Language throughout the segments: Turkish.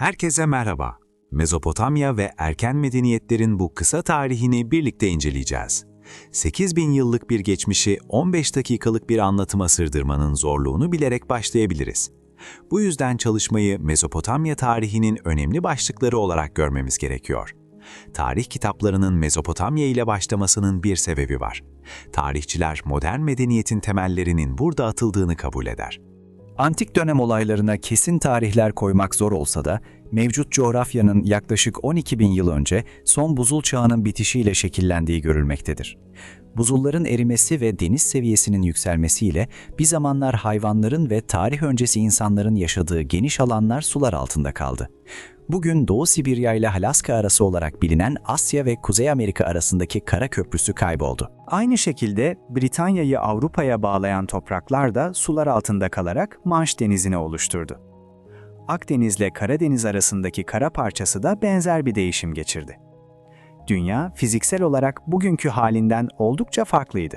Herkese merhaba. Mezopotamya ve erken medeniyetlerin bu kısa tarihini birlikte inceleyeceğiz. 8000 yıllık bir geçmişi 15 dakikalık bir anlatıma sırdırmanın zorluğunu bilerek başlayabiliriz. Bu yüzden çalışmayı Mezopotamya tarihinin önemli başlıkları olarak görmemiz gerekiyor. Tarih kitaplarının Mezopotamya ile başlamasının bir sebebi var. Tarihçiler modern medeniyetin temellerinin burada atıldığını kabul eder. Antik dönem olaylarına kesin tarihler koymak zor olsa da, mevcut coğrafyanın yaklaşık 12 bin yıl önce son buzul çağının bitişiyle şekillendiği görülmektedir. Buzulların erimesi ve deniz seviyesinin yükselmesiyle bir zamanlar hayvanların ve tarih öncesi insanların yaşadığı geniş alanlar sular altında kaldı. Bugün Doğu Sibirya ile Alaska arası olarak bilinen Asya ve Kuzey Amerika arasındaki kara köprüsü kayboldu. Aynı şekilde Britanya'yı Avrupa'ya bağlayan topraklar da sular altında kalarak Manş Denizi'ni oluşturdu. Akdeniz ile Karadeniz arasındaki kara parçası da benzer bir değişim geçirdi. Dünya fiziksel olarak bugünkü halinden oldukça farklıydı.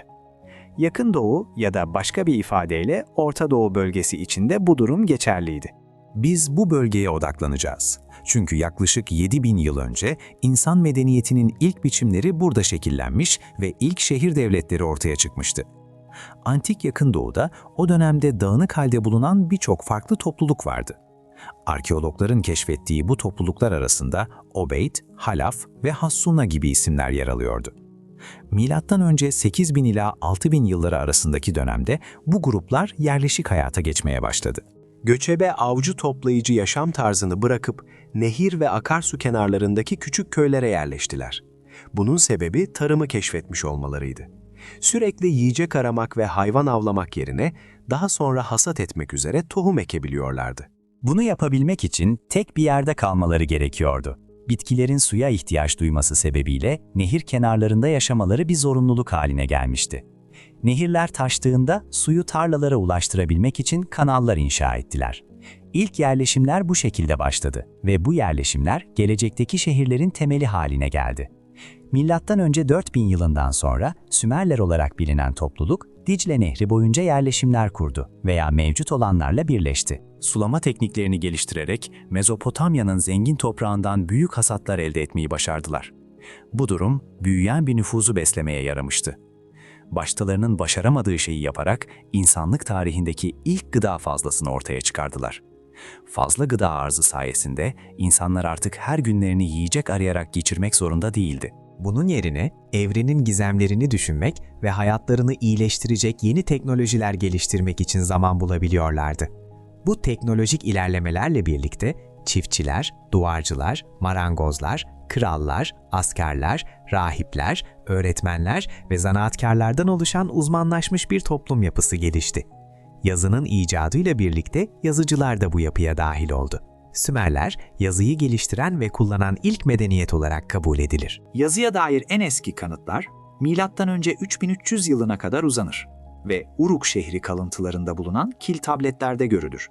Yakın Doğu ya da başka bir ifadeyle Orta Doğu bölgesi içinde bu durum geçerliydi. Biz bu bölgeye odaklanacağız. Çünkü yaklaşık 7000 yıl önce insan medeniyetinin ilk biçimleri burada şekillenmiş ve ilk şehir devletleri ortaya çıkmıştı. Antik Yakın Doğu'da o dönemde dağınık halde bulunan birçok farklı topluluk vardı. Arkeologların keşfettiği bu topluluklar arasında Obeyd, Halaf ve Hassuna gibi isimler yer alıyordu. Milattan önce 8000 ila 6000 yılları arasındaki dönemde bu gruplar yerleşik hayata geçmeye başladı. Göçebe avcı toplayıcı yaşam tarzını bırakıp nehir ve akarsu kenarlarındaki küçük köylere yerleştiler. Bunun sebebi tarımı keşfetmiş olmalarıydı. Sürekli yiyecek aramak ve hayvan avlamak yerine daha sonra hasat etmek üzere tohum ekebiliyorlardı. Bunu yapabilmek için tek bir yerde kalmaları gerekiyordu. Bitkilerin suya ihtiyaç duyması sebebiyle nehir kenarlarında yaşamaları bir zorunluluk haline gelmişti. Nehirler taştığında suyu tarlalara ulaştırabilmek için kanallar inşa ettiler. İlk yerleşimler bu şekilde başladı ve bu yerleşimler gelecekteki şehirlerin temeli haline geldi. Milattan önce 4000 yılından sonra Sümerler olarak bilinen topluluk Dicle Nehri boyunca yerleşimler kurdu veya mevcut olanlarla birleşti. Sulama tekniklerini geliştirerek Mezopotamya'nın zengin toprağından büyük hasatlar elde etmeyi başardılar. Bu durum büyüyen bir nüfuzu beslemeye yaramıştı. Başkalarının başaramadığı şeyi yaparak insanlık tarihindeki ilk gıda fazlasını ortaya çıkardılar. Fazla gıda arzı sayesinde insanlar artık her günlerini yiyecek arayarak geçirmek zorunda değildi. Bunun yerine evrenin gizemlerini düşünmek ve hayatlarını iyileştirecek yeni teknolojiler geliştirmek için zaman bulabiliyorlardı. Bu teknolojik ilerlemelerle birlikte çiftçiler, duvarcılar, marangozlar, krallar, askerler, rahipler, öğretmenler ve zanaatkarlardan oluşan uzmanlaşmış bir toplum yapısı gelişti. Yazının icadıyla birlikte yazıcılar da bu yapıya dahil oldu. Sümerler, yazıyı geliştiren ve kullanan ilk medeniyet olarak kabul edilir. Yazıya dair en eski kanıtlar önce 3300 yılına kadar uzanır ve Uruk şehri kalıntılarında bulunan kil tabletlerde görülür.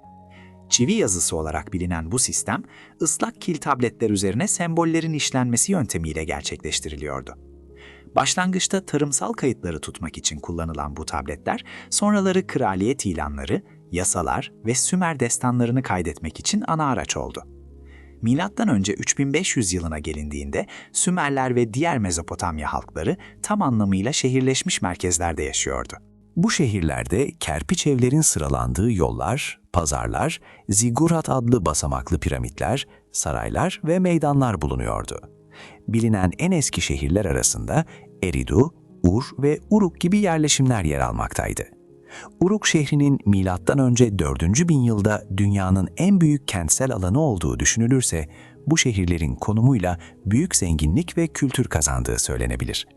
Çivi yazısı olarak bilinen bu sistem, ıslak kil tabletler üzerine sembollerin işlenmesi yöntemiyle gerçekleştiriliyordu. Başlangıçta tarımsal kayıtları tutmak için kullanılan bu tabletler, sonraları kraliyet ilanları, yasalar ve Sümer destanlarını kaydetmek için ana araç oldu. Milattan önce 3500 yılına gelindiğinde Sümerler ve diğer Mezopotamya halkları tam anlamıyla şehirleşmiş merkezlerde yaşıyordu. Bu şehirlerde kerpiç evlerin sıralandığı yollar, pazarlar, zigurat adlı basamaklı piramitler, saraylar ve meydanlar bulunuyordu. Bilinen en eski şehirler arasında Eridu, Ur ve Uruk gibi yerleşimler yer almaktaydı. Uruk şehrinin milattan önce 4. bin yılda dünyanın en büyük kentsel alanı olduğu düşünülürse, bu şehirlerin konumuyla büyük zenginlik ve kültür kazandığı söylenebilir.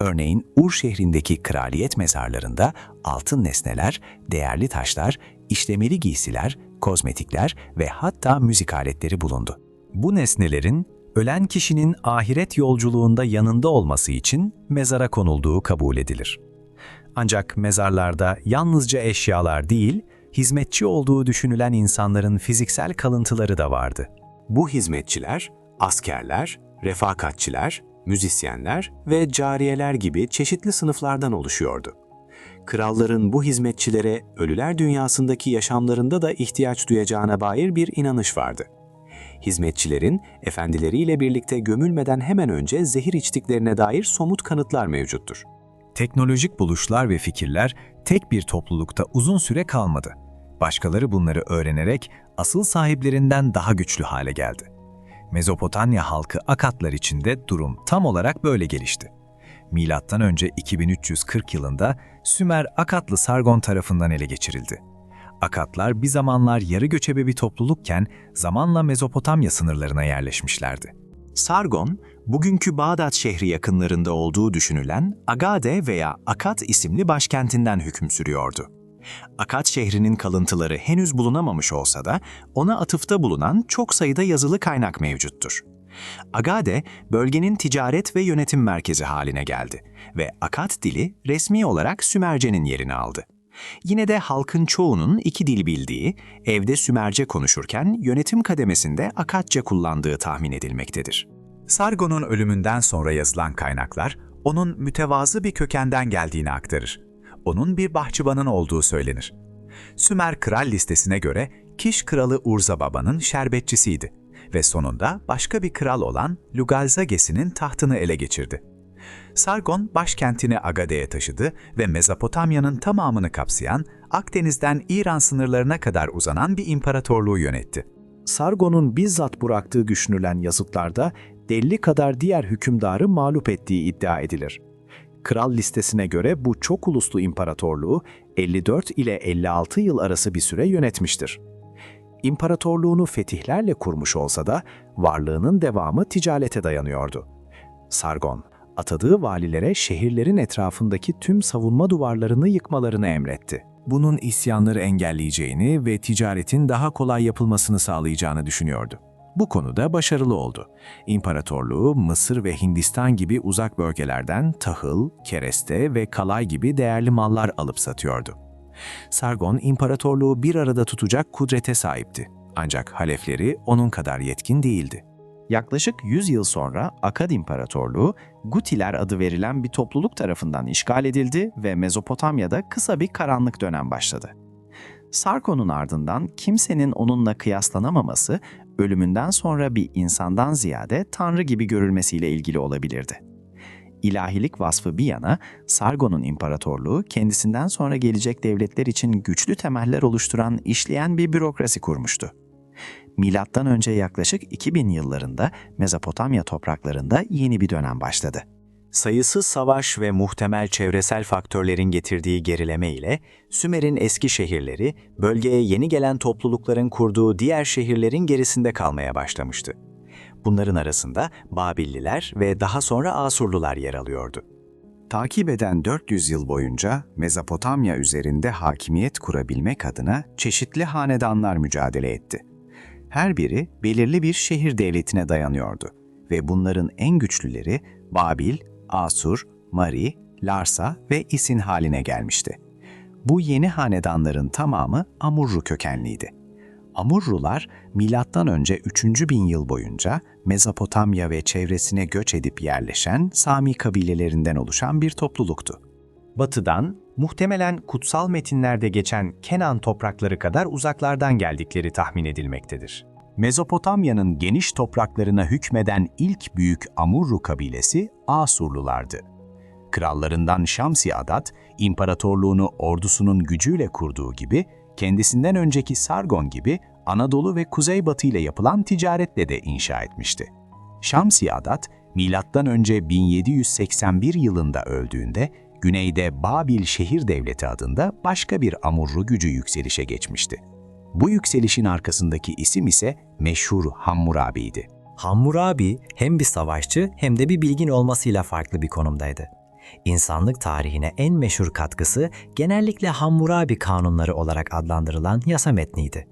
Örneğin Ur şehrindeki kraliyet mezarlarında altın nesneler, değerli taşlar, işlemeli giysiler, kozmetikler ve hatta müzik aletleri bulundu. Bu nesnelerin ölen kişinin ahiret yolculuğunda yanında olması için mezara konulduğu kabul edilir. Ancak mezarlarda yalnızca eşyalar değil, hizmetçi olduğu düşünülen insanların fiziksel kalıntıları da vardı. Bu hizmetçiler, askerler, refakatçiler, müzisyenler ve cariyeler gibi çeşitli sınıflardan oluşuyordu. Kralların bu hizmetçilere ölüler dünyasındaki yaşamlarında da ihtiyaç duyacağına dair bir inanış vardı. Hizmetçilerin efendileriyle birlikte gömülmeden hemen önce zehir içtiklerine dair somut kanıtlar mevcuttur. Teknolojik buluşlar ve fikirler tek bir toplulukta uzun süre kalmadı. Başkaları bunları öğrenerek asıl sahiplerinden daha güçlü hale geldi. Mezopotamya halkı Akatlar içinde durum tam olarak böyle gelişti. Milattan önce 2340 yılında Sümer Akatlı Sargon tarafından ele geçirildi. Akatlar bir zamanlar yarı göçebe bir toplulukken zamanla Mezopotamya sınırlarına yerleşmişlerdi. Sargon, bugünkü Bağdat şehri yakınlarında olduğu düşünülen Agade veya Akat isimli başkentinden hüküm sürüyordu. Akat şehrinin kalıntıları henüz bulunamamış olsa da ona atıfta bulunan çok sayıda yazılı kaynak mevcuttur. Agade, bölgenin ticaret ve yönetim merkezi haline geldi ve Akat dili resmi olarak Sümerce'nin yerini aldı. Yine de halkın çoğunun iki dil bildiği, evde Sümerce konuşurken yönetim kademesinde Akatça kullandığı tahmin edilmektedir. Sargon'un ölümünden sonra yazılan kaynaklar, onun mütevazı bir kökenden geldiğini aktarır. Onun bir bahçıvanın olduğu söylenir. Sümer kral listesine göre Kiş kralı Urza Baba'nın şerbetçisiydi ve sonunda başka bir kral olan Lugalzages'inin tahtını ele geçirdi. Sargon başkentini Agade'ye taşıdı ve Mezopotamya'nın tamamını kapsayan, Akdeniz'den İran sınırlarına kadar uzanan bir imparatorluğu yönetti. Sargon'un bizzat bıraktığı düşünülen yazıtlarda Delli kadar diğer hükümdarı mağlup ettiği iddia edilir. Kral listesine göre bu çok uluslu imparatorluğu 54 ile 56 yıl arası bir süre yönetmiştir. İmparatorluğunu fetihlerle kurmuş olsa da varlığının devamı ticarete dayanıyordu. Sargon, atadığı valilere şehirlerin etrafındaki tüm savunma duvarlarını yıkmalarını emretti. Bunun isyanları engelleyeceğini ve ticaretin daha kolay yapılmasını sağlayacağını düşünüyordu. Bu konuda başarılı oldu. İmparatorluğu Mısır ve Hindistan gibi uzak bölgelerden tahıl, kereste ve kalay gibi değerli mallar alıp satıyordu. Sargon imparatorluğu bir arada tutacak kudrete sahipti. Ancak halefleri onun kadar yetkin değildi. Yaklaşık 100 yıl sonra Akad İmparatorluğu Gutiler adı verilen bir topluluk tarafından işgal edildi ve Mezopotamya'da kısa bir karanlık dönem başladı. Sargon'un ardından kimsenin onunla kıyaslanamaması, ölümünden sonra bir insandan ziyade tanrı gibi görülmesiyle ilgili olabilirdi. İlahilik vasfı bir yana, Sargon'un imparatorluğu kendisinden sonra gelecek devletler için güçlü temeller oluşturan işleyen bir bürokrasi kurmuştu. Milattan önce yaklaşık 2000 yıllarında Mezopotamya topraklarında yeni bir dönem başladı. Sayısız savaş ve muhtemel çevresel faktörlerin getirdiği gerileme ile Sümer'in eski şehirleri bölgeye yeni gelen toplulukların kurduğu diğer şehirlerin gerisinde kalmaya başlamıştı. Bunların arasında Babilliler ve daha sonra Asurlular yer alıyordu. Takip eden 400 yıl boyunca Mezopotamya üzerinde hakimiyet kurabilmek adına çeşitli hanedanlar mücadele etti. Her biri belirli bir şehir devletine dayanıyordu ve bunların en güçlüleri Babil, Asur, Mari, Larsa ve İsin haline gelmişti. Bu yeni hanedanların tamamı Amurru kökenliydi. Amurrular milattan önce 3. bin yıl boyunca Mezopotamya ve çevresine göç edip yerleşen Sami kabilelerinden oluşan bir topluluktu. Batıdan, muhtemelen kutsal metinlerde geçen Kenan toprakları kadar uzaklardan geldikleri tahmin edilmektedir. Mezopotamya'nın geniş topraklarına hükmeden ilk büyük Amurru kabilesi Asurlulardı. Krallarından Şamsi Adat, imparatorluğunu ordusunun gücüyle kurduğu gibi, kendisinden önceki Sargon gibi Anadolu ve Kuzeybatı ile yapılan ticaretle de inşa etmişti. Şamsi Adat, önce 1781 yılında öldüğünde güneyde Babil Şehir Devleti adında başka bir Amurru gücü yükselişe geçmişti. Bu yükselişin arkasındaki isim ise meşhur Hammurabi'ydi. Hammurabi hem bir savaşçı hem de bir bilgin olmasıyla farklı bir konumdaydı. İnsanlık tarihine en meşhur katkısı genellikle Hammurabi kanunları olarak adlandırılan yasa metniydi.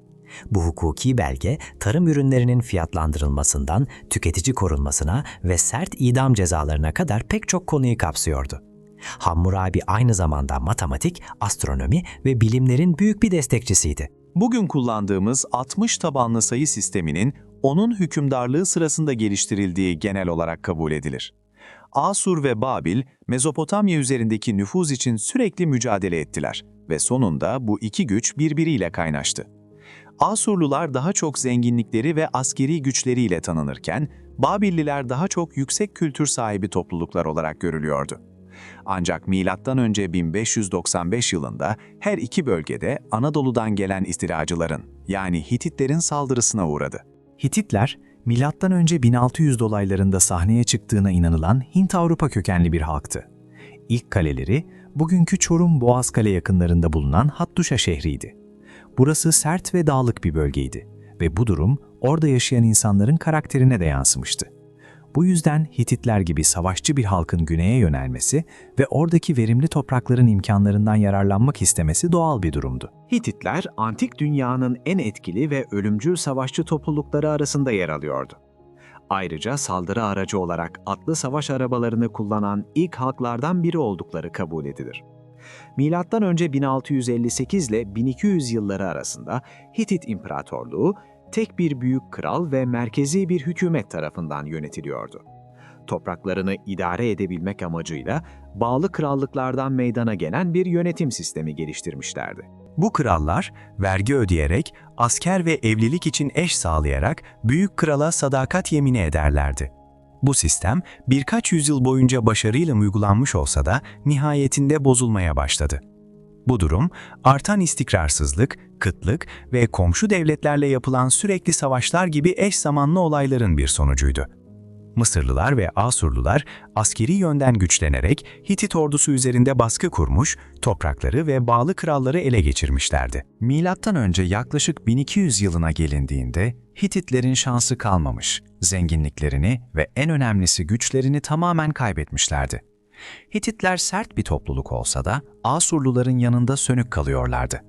Bu hukuki belge tarım ürünlerinin fiyatlandırılmasından tüketici korunmasına ve sert idam cezalarına kadar pek çok konuyu kapsıyordu. Hammurabi aynı zamanda matematik, astronomi ve bilimlerin büyük bir destekçisiydi. Bugün kullandığımız 60 tabanlı sayı sisteminin onun hükümdarlığı sırasında geliştirildiği genel olarak kabul edilir. Asur ve Babil, Mezopotamya üzerindeki nüfuz için sürekli mücadele ettiler ve sonunda bu iki güç birbiriyle kaynaştı. Asurlular daha çok zenginlikleri ve askeri güçleriyle tanınırken, Babilliler daha çok yüksek kültür sahibi topluluklar olarak görülüyordu. Ancak M.Ö. 1595 yılında her iki bölgede Anadolu'dan gelen istilacıların yani Hititlerin saldırısına uğradı. Hititler, M.Ö. 1600 dolaylarında sahneye çıktığına inanılan Hint-Avrupa kökenli bir halktı. İlk kaleleri, bugünkü Çorum Boğazkale yakınlarında bulunan Hattuşa şehriydi. Burası sert ve dağlık bir bölgeydi ve bu durum orada yaşayan insanların karakterine de yansımıştı. Bu yüzden Hititler gibi savaşçı bir halkın güneye yönelmesi ve oradaki verimli toprakların imkanlarından yararlanmak istemesi doğal bir durumdu. Hititler, antik dünyanın en etkili ve ölümcül savaşçı toplulukları arasında yer alıyordu. Ayrıca saldırı aracı olarak atlı savaş arabalarını kullanan ilk halklardan biri oldukları kabul edilir. Milattan önce 1658 ile 1200 yılları arasında Hitit İmparatorluğu tek bir büyük kral ve merkezi bir hükümet tarafından yönetiliyordu. Topraklarını idare edebilmek amacıyla bağlı krallıklardan meydana gelen bir yönetim sistemi geliştirmişlerdi. Bu krallar vergi ödeyerek, asker ve evlilik için eş sağlayarak büyük krala sadakat yemini ederlerdi. Bu sistem birkaç yüzyıl boyunca başarıyla uygulanmış olsa da nihayetinde bozulmaya başladı. Bu durum artan istikrarsızlık, kıtlık ve komşu devletlerle yapılan sürekli savaşlar gibi eş zamanlı olayların bir sonucuydu. Mısırlılar ve Asurlular askeri yönden güçlenerek Hitit ordusu üzerinde baskı kurmuş, toprakları ve bağlı kralları ele geçirmişlerdi. Milattan önce yaklaşık 1200 yılına gelindiğinde Hititlerin şansı kalmamış, zenginliklerini ve en önemlisi güçlerini tamamen kaybetmişlerdi. Hititler sert bir topluluk olsa da Asurluların yanında sönük kalıyorlardı.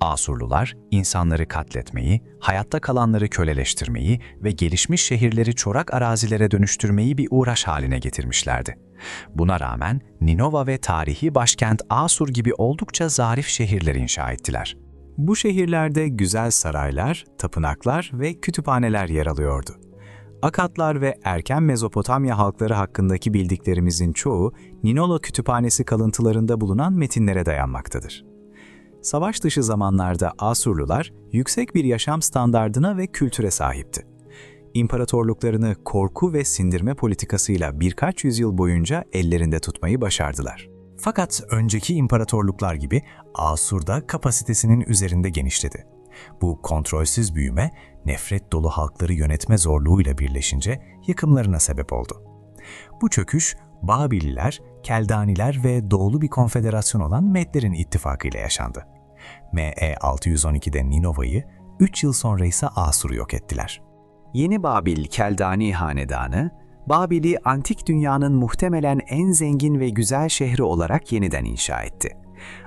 Asurlular insanları katletmeyi, hayatta kalanları köleleştirmeyi ve gelişmiş şehirleri çorak arazilere dönüştürmeyi bir uğraş haline getirmişlerdi. Buna rağmen Ninova ve tarihi başkent Asur gibi oldukça zarif şehirler inşa ettiler. Bu şehirlerde güzel saraylar, tapınaklar ve kütüphaneler yer alıyordu. Akatlar ve erken Mezopotamya halkları hakkındaki bildiklerimizin çoğu Ninolo Kütüphanesi kalıntılarında bulunan metinlere dayanmaktadır. Savaş dışı zamanlarda Asurlular yüksek bir yaşam standardına ve kültüre sahipti. İmparatorluklarını korku ve sindirme politikasıyla birkaç yüzyıl boyunca ellerinde tutmayı başardılar. Fakat önceki imparatorluklar gibi Asur da kapasitesinin üzerinde genişledi. Bu kontrolsüz büyüme, nefret dolu halkları yönetme zorluğuyla birleşince yıkımlarına sebep oldu. Bu çöküş, Babililer, Keldaniler ve doğulu bir konfederasyon olan Medlerin ittifakıyla yaşandı. ME 612'de Ninova'yı, 3 yıl sonra ise Asur'u yok ettiler. Yeni Babil Keldani Hanedanı, Babil'i antik dünyanın muhtemelen en zengin ve güzel şehri olarak yeniden inşa etti.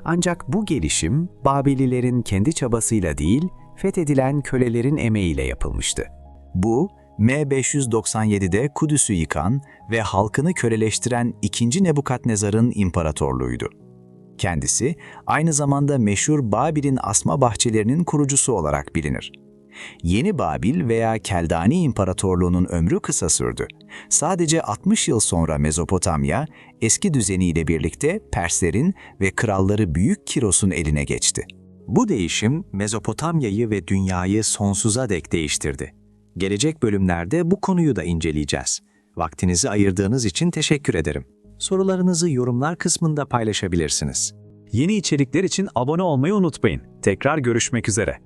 Ancak bu gelişim Babililerin kendi çabasıyla değil, fethedilen kölelerin emeğiyle yapılmıştı. Bu, M597'de Kudüs'ü yıkan ve halkını köleleştiren 2. Nebukadnezar'ın imparatorluğuydu. Kendisi aynı zamanda meşhur Babil'in asma bahçelerinin kurucusu olarak bilinir. Yeni Babil veya Keldani İmparatorluğu'nun ömrü kısa sürdü. Sadece 60 yıl sonra Mezopotamya, eski düzeniyle birlikte Perslerin ve kralları Büyük Kiros'un eline geçti. Bu değişim Mezopotamya'yı ve dünyayı sonsuza dek değiştirdi. Gelecek bölümlerde bu konuyu da inceleyeceğiz. Vaktinizi ayırdığınız için teşekkür ederim. Sorularınızı yorumlar kısmında paylaşabilirsiniz. Yeni içerikler için abone olmayı unutmayın. Tekrar görüşmek üzere.